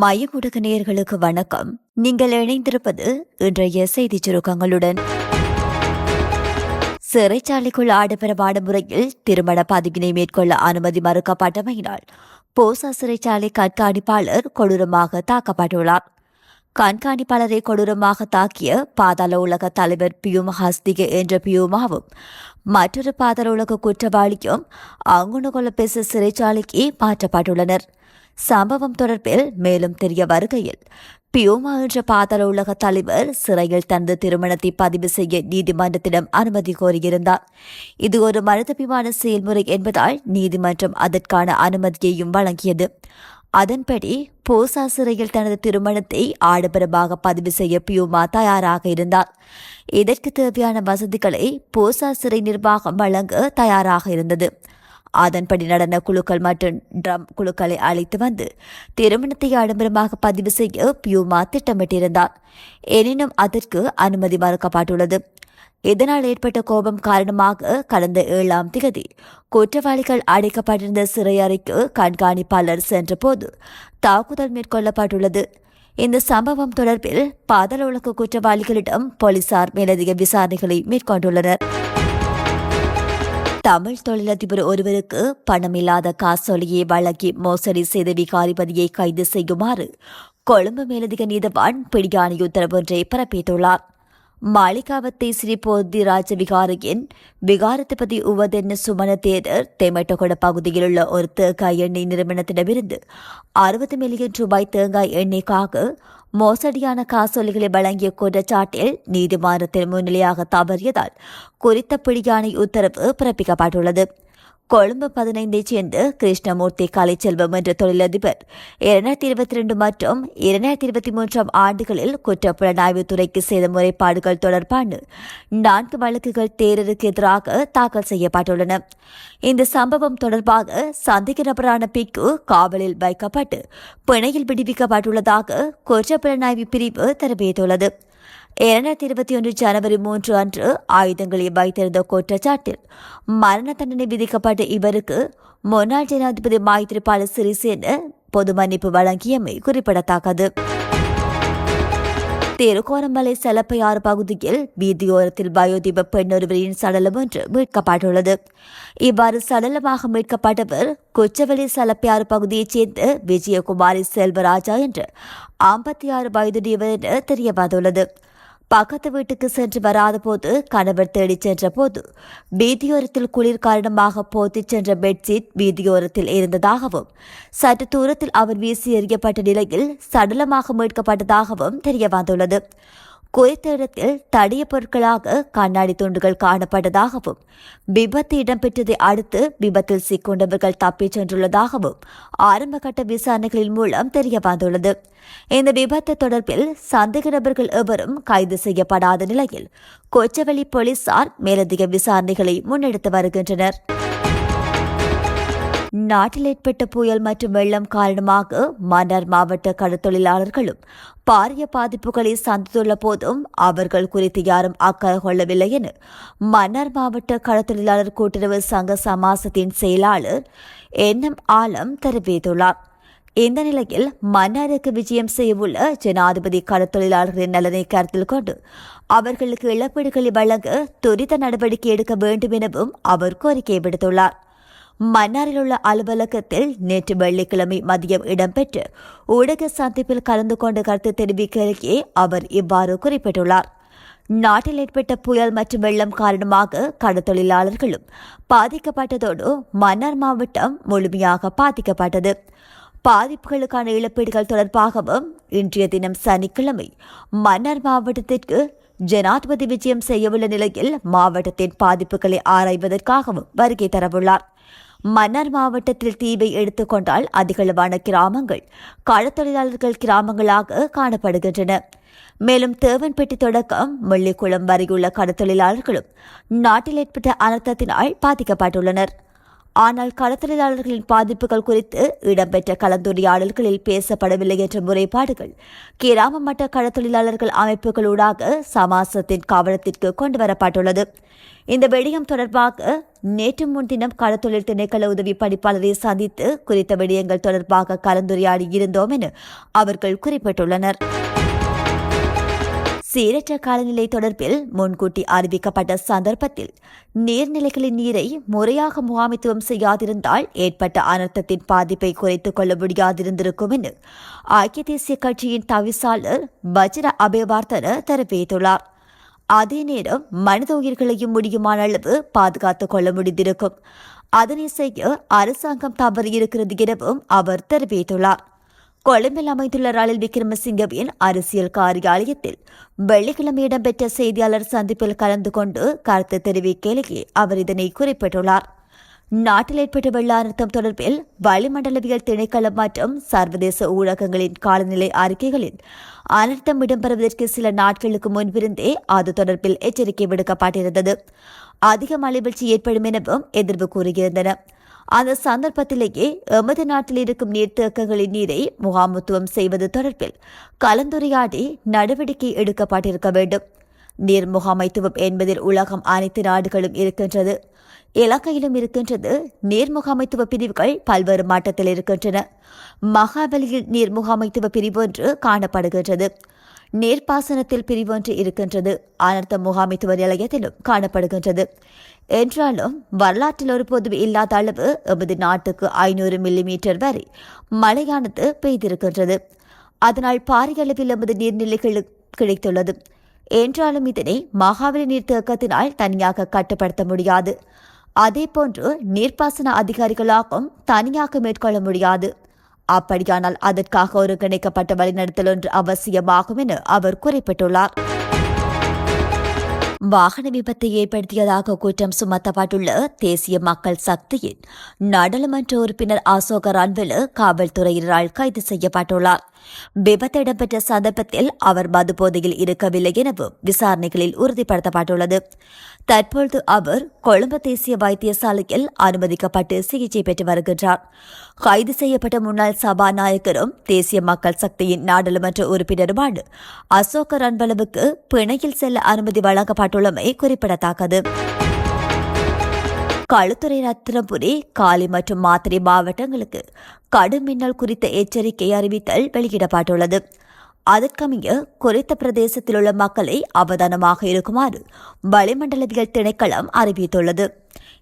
மைய நேர்களுக்கு வணக்கம். நீங்கள் இணைந்திருப்பது இன்றைய செய்திச் சுருக்கங்களுடன். சிறைச்சாலைக்குள் ஆடம்பரமான முறையில் திருமண பதிவினை மேற்கொள்ள அனுமதி மறுக்கப்பட்டமையினால் போசா சிறைச்சாலை கண்காணிப்பாளர் கொடூரமாக தாக்கப்பட்டுள்ளார். கண்காணிப்பாளரை கொடூரமாக தாக்கிய பாதாள உலக தலைவர் பியூமா ஹஸ்திகே என்ற பியூமாவும் மற்றொரு பாதாள உலக குற்றவாளியும் அங்குணகொலபெச சிறைச்சாலைக்கு மாற்றப்பட்டுள்ளனர். சம்பவம் தொடர்பில் மேலும் தெரிய வருகையில் பியோமா என்ற பாதாள உலக தலைவர் சிறையில் தனது திருமணத்தை பதிவு செய்ய நீதிமன்றத்திடம் அனுமதி கோரியிருந்தார். இது ஒரு மனிதபிமான செயல்முறை என்பதால் நீதிமன்றம் அதற்கான அனுமதியையும் வழங்கியது. அதன்படி போசா சிறையில் தனது திருமணத்தை ஆடம்பரமாக பதிவு செய்ய பியூமா தயாராக இருந்தார். இதற்கு தேவையான வசதிகளை போசா சிறை நிர்வாகம் வழங்க தயாராக இருந்தது. அதன்படி நடன குழுக்கள் மற்றும் ட்ரம் குழுக்களை அழைத்து வந்து திருமணத்தை ஆடம்பரமாக பதிவு செய்ய பியூமா திட்டமிட்டிருந்தார். எனினும் அதற்கு அனுமதி மறுக்கப்பட்டுள்ளது. இதனால் ஏற்பட்ட கோபம் காரணமாக கடந்த ஏழாம் திகதி குற்றவாளிகள் அடைக்கப்பட்டிருந்த சிறை அறைக்கு கண்காணிப்பாளர் சென்றபோது தாக்குதல் மேற்கொள்ளப்பட்டுள்ளது. இந்த சம்பவம் தொடர்பில் பாதாள உலக குற்றவாளிகளிடம் போலீசார் மேலதிக விசாரணைகளை மேற்கொண்டுள்ளனர். தமிழ் தொழிலதிபர் ஒருவருக்கு பணமில்லாத காசோலையை வழங்கி மோசடி செய்த விகாரிபதியை கைது செய்யுமாறு கொழும்பு மேலதிக நீதவான் பிடியாணி உத்தரவு ஒன்றை பிறப்பித்துள்ளார். மாளிகாவத்தை ஸ்ரீ போதி ராஜ விகாரையின் விகாரத்திபதி உவதென்ன சுமண தேதர் தெமட்டகொட பகுதியில் உள்ள ஒரு தேங்காய் எண்ணெய் நிறுவனத்திடமிருந்து அறுபது மில்லியன் ரூபாய் தேங்காய் எண்ணெய்க்காக மோசடியான காசோலைகளை வழங்கிய குற்றச்சாட்டில் நீதிமன்றத்தில் முன்னிலையாக தவறியதால் குறித்த பிடியாணை உத்தரவு பிறப்பிக்கப்பட்டுள்ளது. கொழும்பு பதினைந்தைச் சேர்ந்த கிருஷ்ணமூர்த்தி கலைச்செல்வம் என்ற தொழிலதிபர். இரண்டாயிரத்தி இருபத்தி ரெண்டு மற்றும் இரண்டாயிரத்தி இருபத்தி மூன்றாம் ஆண்டுகளில் குற்றப்புலனாய்வு துறைக்கு செய்த முறைப்பாடுகள் தொடர்பான நான்கு வழக்குகள் தேரருக்கு எதிராக தாக்கல் செய்யப்பட்டுள்ளன. இந்த சம்பவம் தொடர்பாக சந்தேக நபரான பிக்கு காவலில் வைக்கப்பட்டு பிணையில் விடுவிக்கப்பட்டுள்ளதாக குற்றப்புலனாய்வு பிரிவு தெரிவித்துள்ளது. இரண்டாயிரத்தி இருபத்தி ஒன்று ஜனவரி மூன்று அன்று ஆயுதங்களை வைத்திருந்த குற்றச்சாட்டில் மரண தண்டனை விதிக்கப்பட்ட இவருக்கு முன்னாள் ஜனாதிபதி மைத்ரிபால சிறிசேன பொது மன்னிப்பு வழங்கியமை குறிப்பிடத்தக்கது. திருகோணமலை செலப்பையாறு பகுதியில் வீதியோரத்தில் வயோதிப பெண்ணொருவரின் சடலம் ஒன்று மீட்கப்பட்டுள்ளது. இவ்வாறு சடலமாக மீட்கப்பட்டவர் கொச்சவெளி செலப்பையாறு பகுதியைச் சேர்ந்த விஜயகுமாரி செல்வராஜா என்று ஐம்பத்தி ஆறு வயதுடையவர் என தெரிய வந்துள்ளது பக்கத்து வீட்டுக்கு சென்று வராத போது கணவர் தேடிச் சென்ற போது வீதியோரத்தில் குளிர் காரணமாக போத்திச் சென்ற பெட்ஷீட் வீதியோரத்தில் இருந்ததாகவும் சற்று தூரத்தில் அவர் வீசி எறியப்பட்ட நிலையில் சடலமாக மீட்கப்பட்டதாகவும் தெரிய வந்துள்ளது குறித்த இடத்தில் தடிய பொருட்களாக கண்ணாடி துண்டுகள் காணப்பட்டதாகவும் விபத்து இடம்பெற்றதை அடுத்து விபத்தில் சிக்கொண்டவர்கள் தப்பிச் சென்றுள்ளதாகவும் ஆரம்பகட்ட விசாரணைகளின் மூலம் தெரிய வந்துள்ளது இந்த விபத்து தொடர்பில் சந்தேக நபர்கள் எவரும் கைது செய்யப்படாத நிலையில் கொச்சவெளி போலீசார் மேலதிக விசாரணைகளை முன்னெடுத்து வருகின்றனர். நாட்டில் ஏற்பட்ட புயல் மற்றும் வெள்ளம் காரணமாக மன்னார் மாவட்ட கடற்தொழிலாளர்களும் பாரிய பாதிப்புகளை சந்தித்துள்ள போதும் அவர்கள் குறித்து யாரும் அக்கறை கொள்ளவில்லை என மன்னார் மாவட்ட கடற்தொழிலாளர் கூட்டுறவு சங்க சமாசத்தின் செயலாளர் என் எம் ஆலம் தெரிவித்துள்ளார். இந்த நிலையில் மன்னாருக்கு விஜயம் செய்யவுள்ள ஜனாதிபதி கடற்தொழிலாளர்களின் நலனை கருத்தில் கொண்டு அவர்களுக்கு இழப்பீடுகளை வழங்க துரித நடவடிக்கை எடுக்க வேண்டும் எனவும் அவர் கோரிக்கை விடுத்துள்ளார். மன்னாரில் உள்ள அலுவலகத்தில் நேற்று வெள்ளிக்கிழமை மதியம் இடம்பெற்று ஊடக சந்திப்பில் கலந்து கொண்டு கருத்து தெரிவிக்கையிலேயே அவர் இவ்வாறு குறிப்பிட்டுள்ளார். நாட்டில் ஏற்பட்ட புயல் மற்றும் வெள்ளம் காரணமாக கடற்தொழிலாளர்களும் பாதிக்கப்பட்டதோடு மன்னார் மாவட்டம் முழுமையாக பாதிக்கப்பட்டது. பாதிப்புகளுக்கான இழப்பீடுகள் தொடர்பாகவும் இன்றைய தினம் சனிக்கிழமை மன்னார் மாவட்டத்திற்கு ஜனாதிபதி விஜயம் செய்யவுள்ள நிலையில் மாவட்டத்தின் பாதிப்புகளை ஆராய்வதற்காகவும் வருகை தரவுள்ளார். மன்னார் மாவட்டத்தில் தீவை எடுத்துக்கொண்டால் அதிகளவான கிராமங்கள் களத்தொழிலாளர்கள் கிராமங்களாக காணப்படுகின்றன. மேலும் தேவன்பட்டி தொடக்கம் முள்ளிக்குளம் வரையுள்ள கடத்தொழிலாளர்களும் நாட்டில் ஏற்பட்ட அனர்த்தத்தினால் பாதிக்கப்பட்டுள்ளனர். ஆனால் கடத்தொழிலாளர்களின் பாதிப்புகள் குறித்து இடம்பெற்ற கலந்துரையாடல்களில் பேசப்படவில்லை என்ற முறைப்பாடுகள் கிராம மட்ட கடத்தொழிலாளர்கள் அமைப்புகளூடாக சமாசத்தின் கவனத்திற்கு கொண்டுவரப்பட்டுள்ளது. இந்த விடயம் தொடர்பாக நேற்று முன்தினம் கடத்தொழில் திணைக்கள உதவி படிப்பாளரை சந்தித்து குறித்த விடயங்கள் தொடர்பாக கலந்துரையாடி இருந்தோம் என அவர்கள் குறிப்பிட்டுள்ளனர். சீரற்ற காலநிலை தொடர்பில் முன்கூட்டி அறிவிக்கப்பட்ட சந்தர்ப்பத்தில் நீர்நிலைகளின் நீரை முறையாக முகாமித்துவம் செய்யாதிருந்தால் ஏற்பட்ட அனர்த்தத்தின் பாதிப்பை குறைத்துக் கொள்ள முடியாதிருந்திருக்கும் என ஐக்கிய தேசிய கட்சியின் தவிசாளர் வஜ்ர அபேவார்த்தன தெரிவித்துள்ளார். அதே நேரம் மனித உயிர்களையும் முடியுமான அளவு பாதுகாத்துக் கொள்ள முடிந்திருக்கும். அதனை செய்ய அரசாங்கம் தவறியிருக்கிறது எனவும் அவர் தெரிவித்துள்ளார். கொழும்பில் அமைந்துள்ள ரணில் விக்ரமசிங்கவின் அரசியல் காரியாலயத்தில் வெள்ளிக்கிழமை இடம்பெற்ற செய்தியாளர் சந்திப்பில் கலந்து கொண்டு கருத்து தெரிவிக்கையிலேயே அவர் இதனை குறிப்பிட்டுள்ளார். நாட்டில் ஏற்பட்ட வெள்ள அழுத்தம் தொடர்பில் வளிமண்டலவியல் திணைக்களம் மற்றும் சர்வதேச ஊடகங்களின் காலநிலை அறிக்கைகளில் அனர்த்தம் இடம்பெறுவதற்கு சில நாட்களுக்கு முன்பிருந்தே அது தொடர்பில் எச்சரிக்கை விடுக்கப்பட்டிருந்தது. அதிக மலைவீழ்ச்சி ஏற்படும் எனவும் எதிர்வு கூறியிருந்தன. அந்த சந்தர்ப்பத்திலேயே எமது நாட்டில் இருக்கும் நீர்த்தேக்கங்களின் நீரை முகாமுத்துவம் செய்வது தொடர்பில் கலந்துரையாடி நடவடிக்கை எடுக்கப்பட்டிருக்க வேண்டும். நீர் முகாமைத்துவம் என்பதில் உலகம் அனைத்து நாடுகளும் இருக்கின்றது. இலங்கையிலும் இருக்கின்றது நீர் முகாமைத்துவ பிரிவுகள் பல்வேறு மட்டத்தில் இருக்கின்றன. மகாபலியில் நீர் முகாமைத்துவ பிரிவு ஒன்று காணப்படுகின்றது. நீர்ப்பாசனத்தில் பிரிவொன்று இருக்கின்றது. அனர்த்த முகாமைத்துவ நிலையத்திலும் காணப்படுகின்றது. என்றாலும் வரலாற்றில் ஒருபோதும் இல்லாத அளவு எமது நாட்டுக்கு ஐநூறு மில்லிமீட்டர் வரை மழையானது பெய்திருக்கின்றது. அதனால் பாரிய அளவில் எமது நீர்நிலைகள் கிடைத்துள்ளது. என்றாலும் இதனை மகாவலி நீர்த்தேக்கத்தினால் தனியாக கட்டுப்படுத்த முடியாது. அதேபோன்று நீர்ப்பாசன அதிகாரிகளாகவும் தனியாக மேற்கொள்ள முடியாது. அப்படியானால் அதற்காக ஒருங்கிணைக்கப்பட்ட வழிநடத்தல் ஒன்று அவசியமாகும் என அவர் குறிப்பிட்டுள்ளார். வாகன விபத்தை ஏற்படுத்தியதாக குற்றம் சுமத்தப்பட்டுள்ள தேசிய மக்கள் சக்தியின் நாடாளுமன்ற உறுப்பினர் அசோக ரன்வெலு காவல்துறையினரால் கைது செய்யப்பட்டுள்ளார். விபத்து இடம்பெற்ற சந்தர்ப்பத்தில் அவர் மதுபோதையில் இருக்கவில்லை எனவும் விசாரணைகளில் உறுதிப்படுத்தப்பட்டுள்ளது. தற்பொழுது அவர் கொழும்பு தேசிய வைத்தியசாலையில் அனுமதிக்கப்பட்டு சிகிச்சை பெற்று வருகின்றார். கைது செய்யப்பட்ட முன்னாள் சபாநாயகரும் தேசிய மக்கள் சக்தியின் நாடாளுமன்ற உறுப்பினருமான அசோக ரன்பலவுக்கு பிணையில் செல்ல அனுமதி வழங்கப்பட்டுள்ளமை குறிப்பிடத்தக்கது. களுத்துறை ரத்தினபுரி காலி மற்றும் மாத்திரை மாவட்டங்களுக்கு கடும் மின்னல் குறித்த எச்சரிக்கை அறிவித்தல் வெளியிடப்பட்டுள்ளது. அதற்கமைய குறித்த பிரதேசத்தில் உள்ள மக்களை அவதானமாக இருக்குமாறு வளிமண்டலவியல் திணைக்களம் அறிவித்துள்ளது.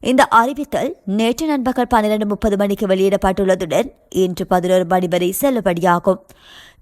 இந்த அறிவித்தல் நேற்று நண்பகல் பன்னிரண்டு முப்பது மணிக்கு வெளியிடப்பட்டுள்ளதுடன் இன்று பதினோரு மணி வரை செல்லுபடியாகும்.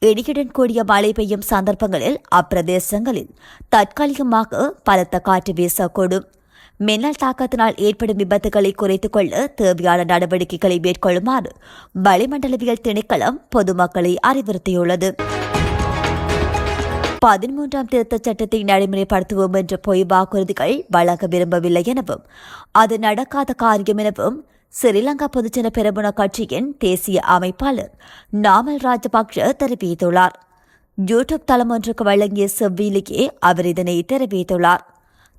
இடியுடன் கூடிய மழை பெய்யும் சந்தர்ப்பங்களில் அப்பிரதேசங்களில் தற்காலிகமாக பலத்த காற்று வீசக்கூடும். மின்னல் தாக்கத்தினால் ஏற்படும் விபத்துகளை குறைத்துக் கொள்ள தேவையான நடவடிக்கைகளை மேற்கொள்ளுமாறு வளிமண்டலவியல் திணைக்களம் பொதுமக்களை அறிவுறுத்தியுள்ளது. பதிமூன்றாம் திருத்தச் சட்டத்தை நடைமுறைப்படுத்துவோம் என்ற பொய் வாக்குறுதிகள் வழங்க விரும்பவில்லை எனவும் அது நடக்காத காரியம் எனவும் ஸ்ரீலங்கா பொதுஜன பெரமுன கட்சியின் தேசிய அமைப்பாளர் நாமல் ராஜபக்ஷ தெரிவித்துள்ளார். யூடியூப் தளம் ஒன்றுக்கு வழங்கிய செவ்வியிலேயே அவர் இதனை தெரிவித்துள்ளார்.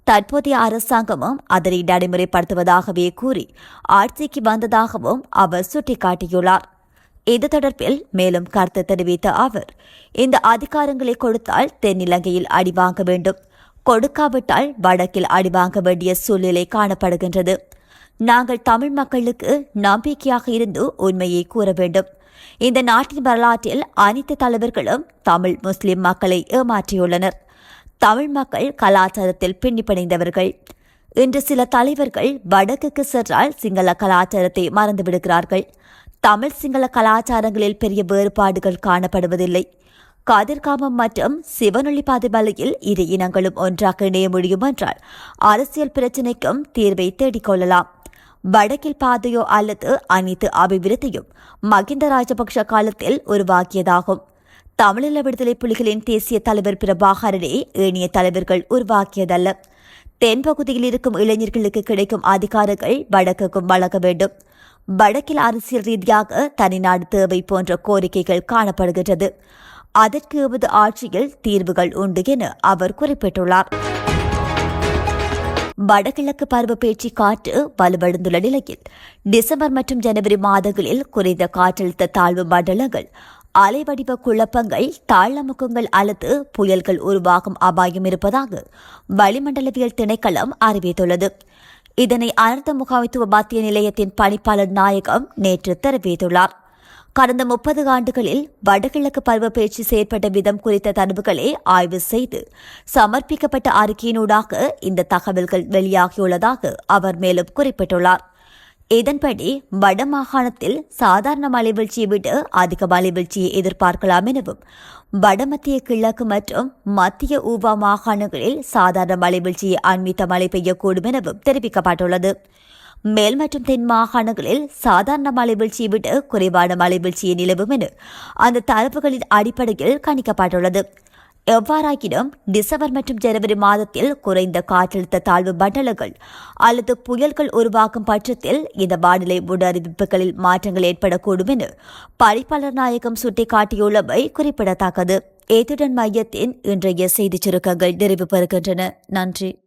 தற்போதைய அரசாங்கமும் அதனை நடைமுறைப்படுத்துவதாகவே கூறி ஆட்சிக்கு வந்ததாகவும் அவர் சுட்டிக்காட்டியுள்ளார். இது தொடர்பில் மேலும் கருத்து தெரிவித்த அவர் இந்த அதிகாரங்களை கொடுத்தால் தென்னிலங்கையில் அடிவாங்க வேண்டும். கொடுக்காவிட்டால் வடக்கில் அடிவாங்க வேண்டிய சூழ்நிலை காணப்படுகின்றது. நாங்கள் தமிழ் மக்களுக்கு நம்பிக்கையாக இருந்து உண்மையை கூற வேண்டும். இந்த நாட்டின் வரலாற்றில் அனைத்து தலைவர்களும் தமிழ் முஸ்லிம் மக்களை ஏமாற்றியுள்ளனர். தமிழ் மக்கள் கலாச்சாரத்தில் பின்னிப்படைந்தவர்கள். இன்று சில தலைவர்கள் வடக்குக்கு சென்றால் சிங்கள கலாச்சாரத்தை மறந்துவிடுகிறார்கள். தமிழ் சிங்கள கலாச்சாரங்களில் பெரிய வேறுபாடுகள் காணப்படுவதில்லை. கதிர்காமம் மற்றும் சிவனொளி பாதைமலையில் இரு இனங்களும் ஒன்றாக இணைய முடியும் என்றால் அரசியல் பிரச்சினைக்கும் தீர்வை தேடிக்கொள்ளலாம் வடக்கில் பாதையோ அல்லது அனைத்து அபிவிருத்தியும் மகிந்த ராஜபக்ஷ காலத்தில் உருவாக்கியதாகும். தமிழீழ விடுதலை புலிகளின் தேசிய தலைவர் பிரபாகரனே ஏனைய தலைவர்கள் உருவாக்கியதல்ல. தென்பகுதியில் இருக்கும் இளைஞர்களுக்கு கிடைக்கும் அதிகாரங்கள் வடக்குக்கும் வழங்க வேண்டும். வடக்கில் அரசியல் ரீதியாக தனிநாடு தேவை போன்ற கோரிக்கைகள் காணப்படுகின்றது. அதற்கு எமது ஆட்சியில் தீர்வுகள் உண்டு என அவர் குறிப்பிட்டுள்ளார். வடகிழக்கு பருவப்பேச்சு காற்று வலுவடைந்துள்ள நிலையில் டிசம்பர் மற்றும் ஜனவரி மாதங்களில் குறைந்த காற்றழுத்த தாழ்வு மண்டலங்கள் அலைவடிவ குழப்பங்கள் தாழமுகங்கள் அல்லது புயல்கள் உருவாகும் அபாயம் இருப்பதாக வளிமண்டலவியல் திணைக்களம் அறிவித்துள்ளது. இதனை அனர்த்த முகாமைத்துவ மத்திய நிலையத்தின் பணிப்பாளர் நாயகம் நேற்று தெரிவித்துள்ளார். கடந்த முப்பது ஆண்டுகளில் வடகிழக்கு பருவப்பெயர்ச்சி செயற்பட்ட விதம் குறித்த தரவுகளை ஆய்வு செய்து சமர்ப்பிக்கப்பட்ட அறிக்கையினூடாக இந்த தகவல்கள் வெளியாகியுள்ளதாக அவர் மேலும் குறிப்பிட்டுள்ளார். இதன்படி வடமாகாணத்தில் சாதாரண மழைவீழ்ச்சியை விட அதிக மழைவீழ்ச்சியை எதிர்பார்க்கலாம் எனவும் வடமத்திய கிழக்கு மற்றும் மத்திய ஊவா மாகாணங்களில் சாதாரண மழைவீழ்ச்சியை அண்மித்த மழை பெய்யக்கூடும் எனவும் தெரிவிக்கப்பட்டுள்ளது. மேல் மற்றும் தென் மாகாணங்களில் சாதாரண மழைவீழ்ச்சியை விட குறைவான மழைவீழ்ச்சியை நிலவும் என அந்த தரவுகளின் அடிப்படையில் கணிக்கப்பட்டுள்ளது. எவ்வாறாயினும் டிசம்பர் மற்றும் ஜனவரி மாதத்தில் குறைந்த காற்றழுத்த தாழ்வு மண்டலங்கள் அல்லது புயல்கள் உருவாகும் பட்சத்தில் இந்த வானிலை முன்னறிவிப்புகளில் மாற்றங்கள் ஏற்படக்கூடும் என பணிப்பாளர் நாயகம் சுட்டிக்காட்டியுள்ளமை குறிப்பிடத்தக்கது. ஏத்துடன் மையத்தின் இன்றைய செய்திச் சுருக்கங்கள் நிறைவு பெறுகின்றன. நன்றி.